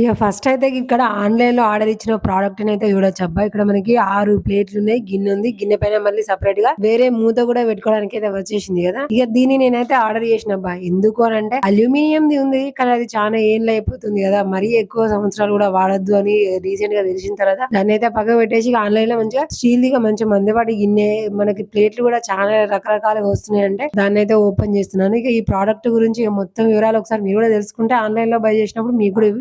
ఇక ఫస్ట్ అయితే ఇక్కడ ఆన్లైన్లో ఆర్డర్ ఇచ్చిన ప్రోడక్ట్ అయితే చూడొచ్చు. అబ్బా ఇక్కడ మనకి ఆరు ప్లేట్లు ఉన్నాయి గిన్నె ఉంది గిన్నె పైన మళ్ళీ సపరేట్గా వేరే మూత కూడా పెట్టుకోవడానికి అయితే వచ్చేసింది కదా. ఇక దీన్ని నేనైతే ఆర్డర్ చేసిన అబ్బా. ఎందుకు అని అంటే అల్యూమినియం ది ఉంది కానీ అది చాలా ఏళ్ళు అయిపోతుంది కదా. మరీ ఎక్కువ సంవత్సరాలు కూడా వాడద్దు అని రీసెంట్గా తెలిసిన తర్వాత దాన్ని అయితే పక్క పెట్టేసి ఆన్లైన్లో మంచిగా స్టీల్ దిగా మంచి మందపాటి గిన్నె మనకి ప్లేట్లు కూడా చాలా రకరకాలుగా వస్తున్నాయి అంటే దాన్ని అయితే ఓపెన్ చేస్తున్నాను. ఇక ఈ ప్రోడక్ట్ గురించి ఇక మొత్తం వివరాలు ఒకసారి మీరు కూడా తెలుసుకుంటే ఆన్లైన్లో బై చేసినప్పుడు మీకు కూడా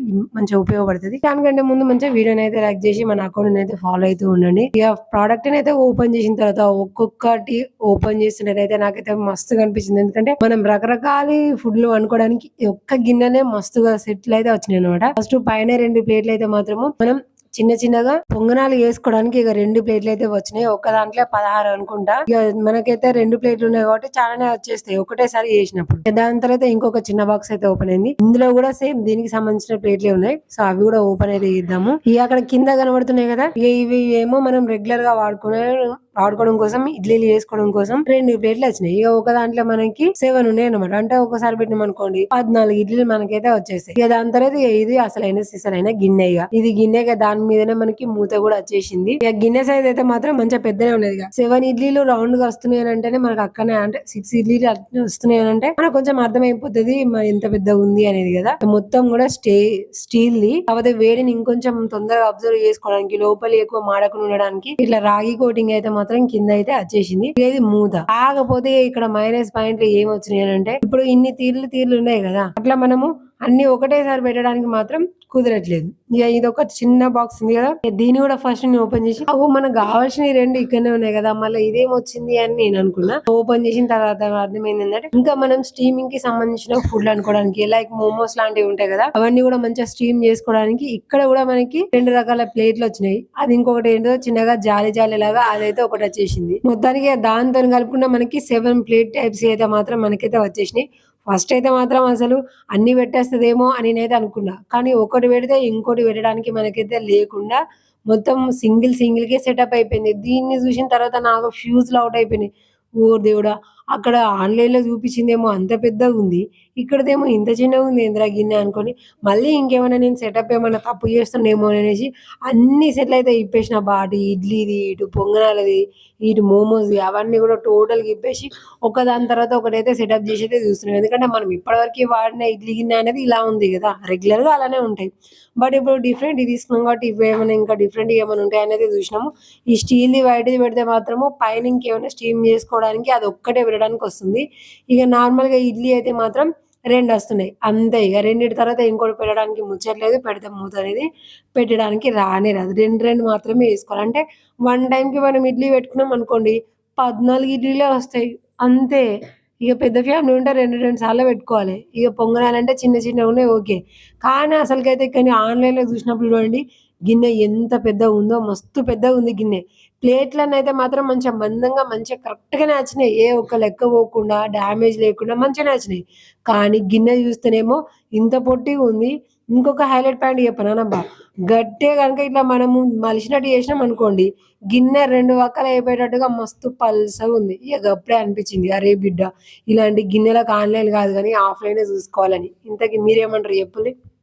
మంచిగా ఉపయోగపడుతుంది. దానికంటే ముందు మంచిగా వీడియోని అయితే లైక్ చేసి మన అకౌంట్ అయితే ఫాలో అవుతూ ఉండండి. ఇక ప్రోడక్ట్ అయితే ఓపెన్ చేసిన తర్వాత ఒక్కొక్కటి ఓపెన్ చేసినట్టయితే నాకైతే మస్తు అనిపించింది. ఎందుకంటే మనం రకరకాల ఫుడ్లు వండుకోవడానికి ఒక్క గిన్నెనే మస్తుగా సెట్లు అయితే వచ్చినాయి అనమాట ఫస్ట్ పైన రెండు ప్లేట్లు అయితే మాత్రము మనం చిన్న చిన్నగా పొంగనాలు వేసుకోవడానికి ఇక రెండు ప్లేట్లు అయితే వచ్చినాయి. ఒక్క దాంట్లో పదహారు అనుకుంటా. ఇక మనకైతే రెండు ప్లేట్లు ఉన్నాయి కాబట్టి చాలానే వచ్చేస్తాయి. ఒకటేసారి చేసినప్పుడు. దాని తర్వాత ఇంకొక చిన్న బాక్స్ అయితే ఓపెన్ అయింది. ఇందులో కూడా సేమ్ దీనికి సంబంధించిన ప్లేట్లే ఉన్నాయి. సో అవి కూడా ఓపెన్ అయితే ఇద్దాము ఇక అక్కడ కింద కనబడుతున్నాయి కదా. ఇక ఇవి ఏమో మనం రెగ్యులర్గా వాడుకునే వాడుకోవడం కోసం ఇడ్లీలు చేసుకోవడం కోసం రెండు ప్లేట్లు వచ్చినాయి. ఇక ఒక దాంట్లో మనకి సెవెన్ ఉన్నాయి అనమాట అంటే ఒకసారి పెట్టినాం అనుకోండి పద్నాలుగు ఇడ్లీలు మనకైతే వచ్చేస్తాయి ఇక దాని తర్వాత ఇది అసలైన సిసలైన గిన్నె ఇక. ఇది గిన్నె దాని మీదనే మనకి మూత కూడా వచ్చేసింది. ఇక గిన్నె సైజ్ అయితే మాత్రం మంచిగా పెద్దనే ఉన్నది సెవెన్ ఇడ్లీలు రౌండ్గా వస్తున్నాయి అని అంటేనే మనకు అక్కడనే అంటే సిక్స్ ఇడ్లీలు అట్లనే వస్తున్నాయి అని అంటే మనకు కొంచెం అర్థమైపోతుంది ఎంత పెద్ద ఉంది అనేది కదా. మొత్తం కూడా స్టే స్టీల్ ది. కాకపోతే వేడిని ఇంకొంచెం తొందరగా అబ్జర్వ్ చేసుకోవడానికి లోపలి ఎక్కువ మాడకుండా ఉండడానికి ఇట్లా రాగి కోటింగ్ అయితే మాత్రం మాత్రం కింద అయితే వచ్చేసింది ఇది మూత. కాకపోతే ఇక్కడ మైనస్ పాయింట్లు ఏమొచ్చినాయి అంటే ఇప్పుడు ఇన్ని తీర్లు తీర్లు ఉన్నాయి కదా అట్లా మనము అన్ని ఒకటేసారి పెట్టడానికి మాత్రం కుదరట్లేదు. ఇక ఇది ఒక చిన్న బాక్స్ ఉంది కదా దీన్ని కూడా ఫస్ట్ నేను ఓపెన్ చేసి అవు మనకు కావాల్సిన రెండు ఇక్కడనే ఉన్నాయి కదా మళ్ళీ ఇదేం వచ్చింది అని నేను అనుకున్నా. ఓపెన్ చేసిన తర్వాత అర్థమైంది ఏంటంటే ఇంకా మనం స్టీమింగ్కి సంబంధించిన ఫుడ్ అనుకోవడానికి లైక్ మోమోస్ లాంటివి ఉంటాయి కదా అవన్నీ కూడా మంచిగా స్టీమ్ చేసుకోవడానికి ఇక్కడ కూడా మనకి రెండు రకాల ప్లేట్లు వచ్చినాయి. అది ఇంకొకటి ఏంటో చిన్నగా జాలి జాలి లాగా అదైతే ఒకటి వచ్చేసింది. మొత్తానికి దాంతో కలుపుకున్న మనకి సెవెన్ ప్లేట్ టైప్స్ అయితే మాత్రం మనకైతే వచ్చేసినాయి. ఫస్ట్ అయితే మాత్రం అసలు అన్ని పెట్టేస్తుందేమో అని నేనైతే అనుకున్నా. కానీ ఒకటి పెడితే ఇంకోటి పెట్టడానికి మనకైతే లేకుండా మొత్తం సింగిల్ సింగిల్కే సెటప్ అయిపోయింది. దీన్ని చూసిన తర్వాత నాకు ఫ్యూజ్లు అవుట్ అయిపోయినాయి. ఓ దేవుడా అక్కడ ఆన్లైన్లో చూపించిందేమో అంత పెద్దగా ఉంది. ఇక్కడదేమో ఇంత చిన్నగా ఉంది ఇందిరా గిన్నె అనుకొని మళ్ళీ ఇంకేమైనా నేను సెటప్ ఏమైనా తప్పు చేస్తుండేమో అనేసి అన్ని సెటిల్ అయితే ఇప్పేసిన బాటి ఇడ్లీది ఇటు పొంగనాలది ఇటు మోమోస్ అవన్నీ కూడా టోటల్గా ఇప్పేసి ఒకదాని తర్వాత ఒకటైతే సెటప్ చేసి అయితే చూస్తున్నాం. ఎందుకంటే మనం ఇప్పటివరకు వాడిన ఇడ్లీ గిన్నె అనేది ఇలా ఉంది కదా రెగ్యులర్గా అలానే ఉంటాయి. బట్ ఇప్పుడు డిఫరెంట్ తీసుకున్నాం కాబట్టి ఇవి ఏమైనా ఇంకా డిఫరెంట్ ఏమైనా ఉంటాయి అనేది చూసినాము. ఈ స్టీల్ వైట్ పెడితే మాత్రము పైన ఇంకేమైనా స్టీమ్ చేసుకోవడానికి అది ఒక్కటే పెట్టడానికి వస్తుంది. ఇక నార్మల్గా ఇడ్లీ అయితే మాత్రం రెండు వస్తున్నాయి. అంతే ఇక. రెండింటి తర్వాత ఇంకోటి పెట్టడానికి ముచ్చట్లేదు పెడితే మూత అనేది పెట్టడానికి రానే రాదు. రెండు రెండు మాత్రమే వేసుకోవాలి. అంటే వన్ టైంకి మనం ఇడ్లీ పెట్టుకున్నాం అనుకోండి పద్నాలుగు ఇడ్లీలే వస్తాయి. అంతే. ఇక పెద్ద ఫ్యామిలీ ఉంటే రెండు రెండు సార్లు పెట్టుకోవాలి. ఇక పొంగనాలంటే చిన్న చిన్న ఉన్నాయి ఓకే. కానీ అసలుకైతే కానీ ఆన్లైన్లో చూసినప్పుడు చూడండి గిన్నె ఎంత పెద్దగా ఉందో మస్తు పెద్దగా ఉంది గిన్నె. ప్లేట్లను అయితే మాత్రం మంచిగా మందంగా మంచిగా కరెక్ట్గానే వచ్చినాయి ఏ ఒక్క లెక్క పోకుండా డ్యామేజ్ లేకుండా మంచిగానే వచ్చినాయి కానీ గిన్నె చూస్తేనేమో ఇంత పొట్టిగా ఉంది. ఇంకొక హైలైట్ పాయింట్ చెప్పనానబ్బా గట్టే కనుక ఇట్లా మనము మలిసినట్టు చేసినాం అనుకోండి గిన్నె రెండు వక్కలు అయిపోయేటట్టుగా మస్తు పల్సగా ఉంది. ఇక అప్పుడే అనిపించింది అరే బిడ్డ ఇలాంటి గిన్నెలకు ఆన్లైన్ కాదు కానీ ఆఫ్లైనే చూసుకోవాలని. ఇంతకీ మీరేమంటారు చెప్పండి.